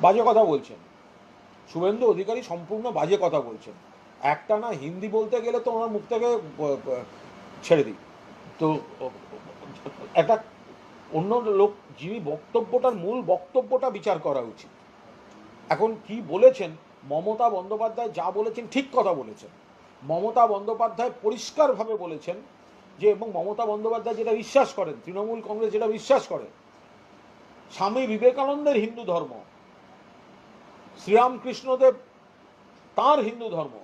বাজে কথা বলছেন। শুভেন্দু অধিকারী সম্পূর্ণ বাজে কথা বলছেন। একটা না হিন্দি বলতে গেলে তো ওনার মুখ থেকে ছেড়ে দিই। তো, একটা অন্য লোক যিনি বক্তব্যটার মূল বক্তব্যটা বিচার করা উচিত। এখন কি বলেছেন? মমতা বন্দ্যোপাধ্যায় যা বলেছেন ঠিক কথা বলেছেন। মমতা বন্দ্যোপাধ্যায় পরিষ্কারভাবে বলেছেন যে, এবং মমতা বন্দ্যোপাধ্যায় যেটা বিশ্বাস করেন, তৃণমূল কংগ্রেস যেটা বিশ্বাস করে, স্বামী বিবেকানন্দের হিন্দু ধর্ম শ্রীরামকৃষ্ণদেব তার হিন্দু ধর্ম।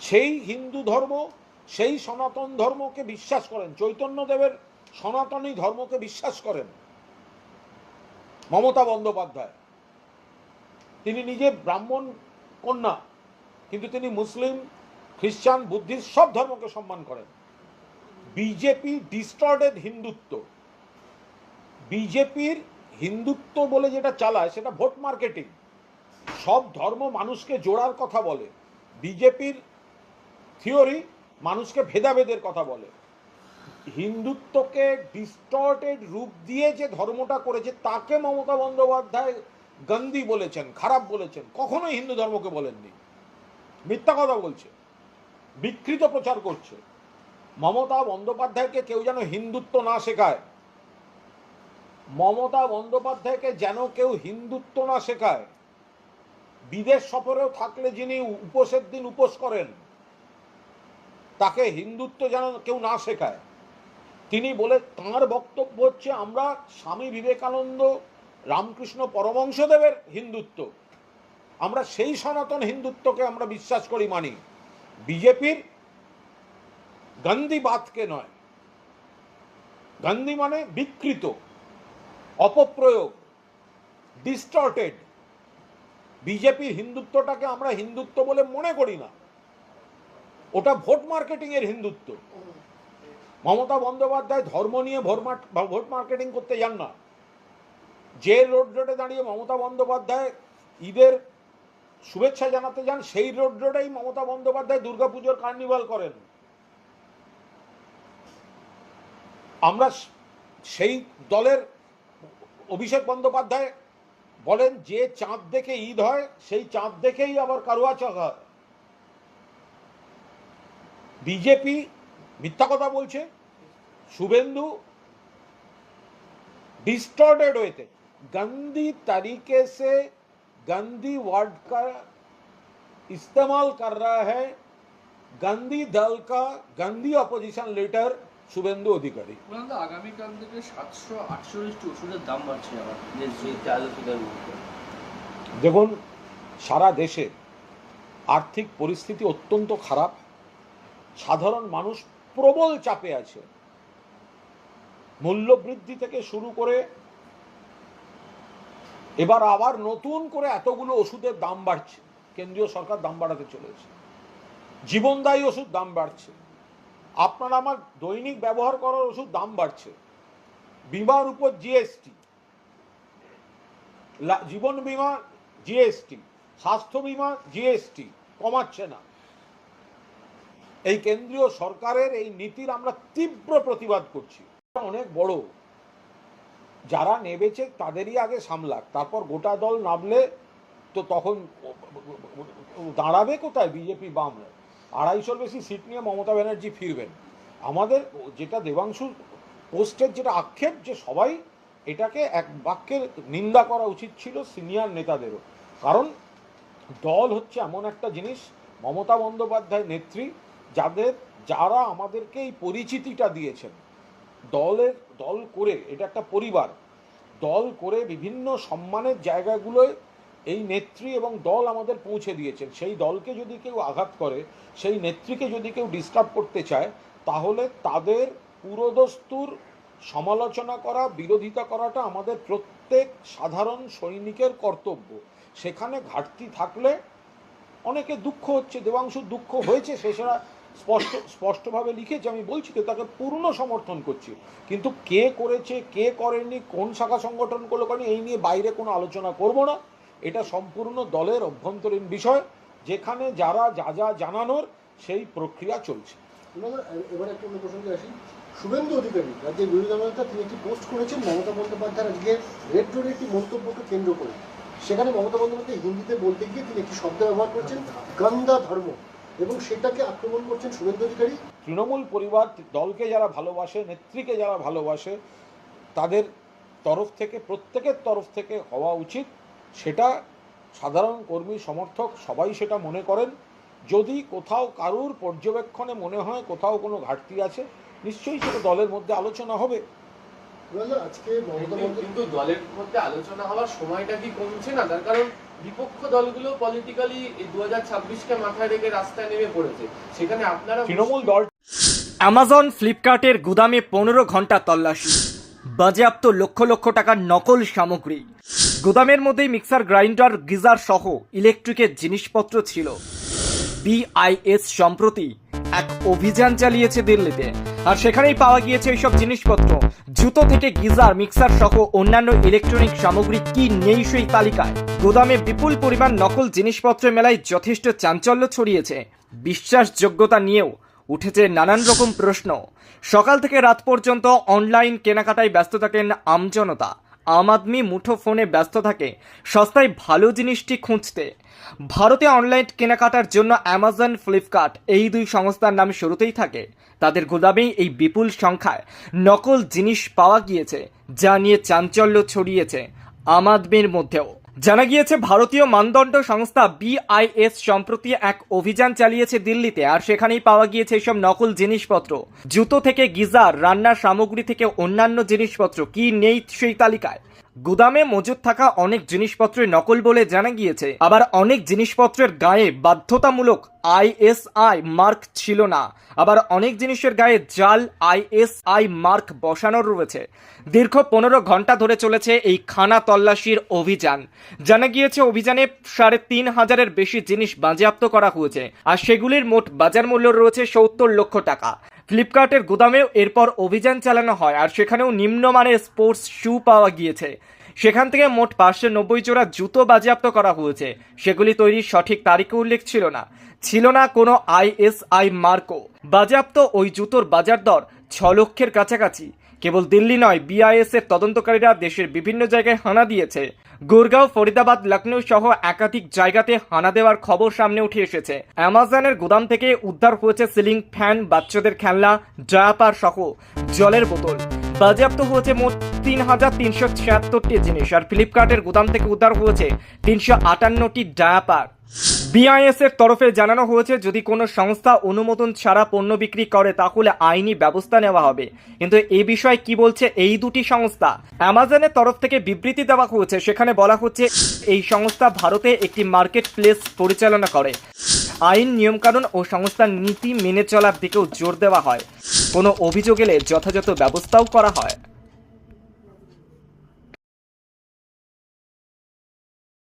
সেই হিন্দু ধর্ম, সেই সনাতন ধর্মকে বিশ্বাস করেন, চৈতন্যদেবের সনাতনী ধর্মকে বিশ্বাস করেন মমতা বন্দ্যোপাধ্যায়। তিনি নিজে ব্রাহ্মণ কন্যা, কিন্তু তিনি মুসলিম, খ্রিস্টান, বুদ্ধিস্ট, সব ধর্মকে সম্মান করেন। BJP distorted Hindutva. বিজেপির হিন্দুত্ব বলে যেটা চালায়, সেটা ভোট মার্কেটিং। সব ধর্ম মানুষকে জোড়ার কথা বলে। বিজেপির থিওরি মানুষকে ভেদাভেদের কথা বলে। হিন্দুত্বকে ডিস্টর্টেড রূপ দিয়ে যে ধর্মটা করেছে, তাকে মমতা বন্দ্যোপাধ্যায় গন্দি বলেছেন, খারাপ বলেছেন। কখনোই হিন্দু ধর্মকে বলেননি। মিথ্যা কথা বলছে। বিকৃত প্রচার করছে। মমতা বন্দ্যোপাধ্যায়কে কেউ যেন হিন্দুত্ব না শেখায়। মমতা বন্দ্যোপাধ্যায়কে যেন কেউ হিন্দুত্ব না শেখায়, বিদেশ সফরেও থাকলে যিনি উপোসের দিন উপোস করেন, তাকে হিন্দুত্ব যেন কেউ না শেখায়। তিনি বলে, তাঁর বক্তব্য হচ্ছে, আমরা স্বামী বিবেকানন্দ, রামকৃষ্ণ পরমংশদেবের হিন্দুত্ব। আমরা সেই সনাতন হিন্দুত্বকে আমরা বিশ্বাস করি, মানি। বিজেপির গান্ধীবাদকে নয়। গান্ধী মানে বিকৃত। অপপ্রয়োগ ডিস্টর্টেড বিজেপির হিন্দুত্বটাকে আমরা হিন্দুত্ব বলে মনে করি না। ওটা ভোট মার্কেটিং এর হিন্দুত্ব। মমতা বন্দ্যোপাধ্যায় ধর্ম নিয়ে ভোট মার- ভোট মার্কেটিং করতে যান না। যে রোড রোডে দাঁড়িয়ে মমতা বন্দ্যোপাধ্যায় ঈদের শুভেচ্ছা জানাতে যান, সেই রোড রোডেই মমতা বন্দ্যোপাধ্যায় দুর্গাপুজোর কার্নিভাল করেন। আমরা সেই দলের অভিষেক বন্দ্যোপাধ্যায় বলেন যে চাঁদ দেখে ঈদ হয় সেই চাঁদ দেখেই আবার কারুয়া চক হয় বিজেপি মিথ্যা কথা বলছে শুভেন্দু डिस्टॉर्टेड हुए थे गंदी तरीके से गंदी वर्ड का इस्तेमाल कर रहा है गंदी दल का गंदी अपोजिशन लीडर শুভেন্দু অধিকারী। আগামীকাল থেকে সাতশো আটচল্লিশটি ওষুধের দাম বাড়ছে দেখুন সারা দেশে আর্থিক পরিস্থিতি অত্যন্ত খারাপ। সাধারণ মানুষ প্রবল চাপে আছে। মূল্যবৃদ্ধি থেকে শুরু করে এবার আবার নতুন করে এতগুলো ওষুধের দাম বাড়ছে। কেন্দ্রীয় সরকার দাম বাড়াতে চলেছে। জীবনদায়ী ওষুধ দাম বাড়ছে। আপনার আমার দৈনিক ব্যবহার করার ওষুধ দাম বাড়ছে বিমার উপর জিএসটি জীবন বীমা জিএসটি স্বাস্থ্য বীমা জিএসটি কমাচ্ছে না এই কেন্দ্রীয় সরকারের এই নীতির আমরা তীব্র প্রতিবাদ করছি অনেক বড় যারা নেবেছে তাদেরই আগে সামলাক তারপর গোটা দল নামলে তো তখন দাঁড়াবে কোথায় বিজেপি বাম আড়াইশোর বেশি সিট নিয়ে মমতা ব্যানার্জি ফিরবেন। আমাদের যেটা দেবাংশু পোস্টের যেটা আক্ষেপ, যে সবাই এটাকে এক বাক্যের নিন্দা করা উচিত ছিল সিনিয়র নেতাদেরও। কারণ দল হচ্ছে এমন একটা জিনিস, মমতা বন্দ্যোপাধ্যায় নেত্রী, যাদের, যারা আমাদেরকে এই পরিচিতিটা দিয়েছেন। দলের, দল করে, এটা একটা পরিবার। দল করে বিভিন্ন সম্মানের জায়গাগুলোয় এই নেত্রী এবং দল আমাদের পৌঁছে দিয়েছেন। সেই দলকে যদি কেউ আঘাত করে, সেই নেত্রীকে যদি কেউ ডিস্টার্ব করতে চায়, তাহলে তাদের পুরোদস্তুর সমালোচনা করা, বিরোধিতা করাটা আমাদের প্রত্যেক সাধারণ সৈনিকের কর্তব্য। সেখানে ঘাটতি থাকলে অনেকে দুঃখ হচ্ছে দেবাংশুর দুঃখ হয়েছে সেটা স্পষ্ট, স্পষ্টভাবে লিখেছে, আমি বলছি তো, তাকে পূর্ণ সমর্থন করছি। কিন্তু কে করেছে, কে করেনি, কোন শাখা সংগঠন করল করেনি, এই নিয়ে বাইরে কোনো আলোচনা করব না। এটা সম্পূর্ণ দলের অভ্যন্তরীণ বিষয় যেখানে যারা যা যা জানানোর সেই প্রক্রিয়া চলছে। এবার একটু অন্য প্রসঙ্গে আসি। শুভেন্দু অধিকারী রাজ্যের বিরোধী দলনেতা তিনি একটি পোস্ট করেছেন মমতা বন্দ্যোপাধ্যায়ের আজকে রেড রোডের একটি মন্তব্যকে কেন্দ্র করে। সেখানে মমতা বন্দ্যোপাধ্যায় হিন্দিতে বলতে গিয়ে তিনি একটি শব্দ ব্যবহার করছেন গন্দা ধর্ম এবং সেটাকে আক্রমণ করছেন শুভেন্দু অধিকারী। তৃণমূল পরিবার দলকে যারা ভালোবাসে নেত্রীকে যারা ভালোবাসে তাদের তরফ থেকে প্রত্যেকের তরফ থেকে হওয়া উচিত সেটা সাধারণ কর্মী সমর্থক সবাই সেটা মনে করেন। যদি কোথাও কারুর পর্যবেক্ষণে মনে হয় কোথাও কোনো ঘাটতি আছে নিশ্চয়ই সেটা দলের মধ্যে আলোচনা হবে। বুঝলেন? আজকে কিন্তু- কিন্তু দলের মধ্যে আলোচনা হওয়ার সময়টা কি কমছে না? তার কারণ বিপক্ষ দলগুলো পলিটিক্যালি দু হাজার ছাব্বিশকে মাথায় রেখে রাস্তায় নেমে পড়েছে। সেখানে আপনারা তৃণমূল দল অ্যামাজন ফ্লিপকার্টের গুদামে পনেরো ঘণ্টা তল্লাশি। বাজেয়াপ্ত লক্ষ লক্ষ টাকার নকল সামগ্রী। গুদামের মধ্যেই মিক্সার, গ্রাইন্ডার, গিজার সহ ইলেকট্রিকের জিনিসপত্র ছিল। বিআইএস সম্প্রতি এক অভিযান চালিয়েছে দিল্লিতে। আর সেখানেই পাওয়া গিয়েছে এইসব জিনিসপত্র। জুতো থেকে গিজার, মিক্সার সহ অন্যান্য ইলেকট্রনিক সামগ্রী কি নেই সেই তালিকায়? গুদামে বিপুল পরিমাণ নকল জিনিসপত্র মেলায় যথেষ্ট চাঞ্চল্য ছড়িয়েছে। বিশ্বাসযোগ্যতা নিয়েও উঠেছে নানান রকম প্রশ্ন। সকাল থেকে রাত পর্যন্ত অনলাইন কেনাকাটায় ব্যস্ত থাকেন আমজনতা? আম আদমি মুঠো ফোনে ব্যস্ত থাকে, সস্তায় ভালো জিনিসটি খুঁজতে। ভারতে অনলাইন কেনাকাটার জন্য অ্যামাজন ফ্লিপকার্ট এই দুই সংস্থার নাম শুরুতেই থাকে। তাদের গোদামেই এই বিপুল সংখ্যায় নকল জিনিস পাওয়া গিয়েছে, যা নিয়ে চাঞ্চল্য ছড়িয়েছে আম আদমির মধ্যেও। জানা গিয়েছে, ভারতীয় মানদণ্ড সংস্থা বিআইএস সম্প্রতি এক অভিযান চালিয়েছে দিল্লিতে, আর সেখানেই পাওয়া গিয়েছে এসব নকল জিনিসপত্র। জুতো থেকে গিজার, রান্নার সামগ্রী থেকে অন্যান্য জিনিসপত্র, কি নেই সেই তালিকায়? গুদামে মজুদ থাকা অনেক জিনিসপত্রের নকল বলে জানা গিয়েছে। আবার অনেক জিনিসপত্রের গায়ে বাধ্যতামূলক আইএসআই মার্ক ছিল না। আবার অনেক জিনিসের গায়ে জাল আইএসআই মার্ক বসানো রয়েছে। দীর্ঘ পনেরো ঘণ্টা ধরে চলেছে এই খানা তল্লাশির অভিযান। জানা গিয়েছে, অভিযানে সাড়ে তিন হাজারের বেশি জিনিস বাজেয়াপ্ত করা হয়েছে। আর সেগুলির মোট বাজার মূল্য রয়েছে সত্তর লক্ষ টাকা। ফ্লিপকার্টের গুদামেও এরপর অভিযান চালানো হয়, আর সেখানেও নিম্নমানের স্পোর্টস শু পাওয়া গিয়েছে। সেখান থেকে মোট পাঁচশো নব্বই জোড়া জুতো বাজেয়াপ্ত করা হয়েছে। সেগুলি তৈরির সঠিক তারিখে উল্লেখ ছিল না। ছিল না কোনো আইএসআই মার্কও। বাজেয়াপ্ত ওই জুতোর বাজার দর ছ লক্ষের কাছাকাছি। কেবল দিল্লি নয় বিআইএস এর তদন্তকারীরা দেশের বিভিন্ন জায়গায় হানা দিয়েছে। গুরগাঁও, ফরিদাবাদ, লখনৌ সহ একাধিক জায়গাতে হানা দেওয়ার খবর সামনে উঠে এসেছে। অ্যামাজনের গুদাম থেকে উদ্ধার হয়েছে সিলিং ফ্যান, বাচ্চাদের খেলনা ড্রাপার সহ জলের বোতল। বাজেয়াপ্ত হয়েছে মোট তিন হাজার তিনশো ছিয়াত্তরটি জিনিস, আর ফ্লিপকার্টের গুদাম থেকে উদ্ধার হয়েছে তিনশো আটান্নটি ডায়াপার। বিআইএস এর তরফে জানানো হয়েছে, যদি কোনো সংস্থা অনুমোদন ছাড়া পণ্য বিক্রি করে, তাহলে আইনি ব্যবস্থা নেওয়া হবে। কিন্তু এ বিষয়ে কি বলছে এই দুটি সংস্থা? অ্যামাজনের তরফ থেকে বিবৃতি দেওয়া হয়েছে, সেখানে বলা হচ্ছে এই সংস্থা ভারতে একটি মার্কেট প্লেস পরিচালনা করে। আইন, নিয়মকানুন ও সংস্থার নীতি মেনে চলার দিকেও জোর দেওয়া হয়। কোনো অভিযোগ এলে যথাযথ ব্যবস্থাও করা হয়।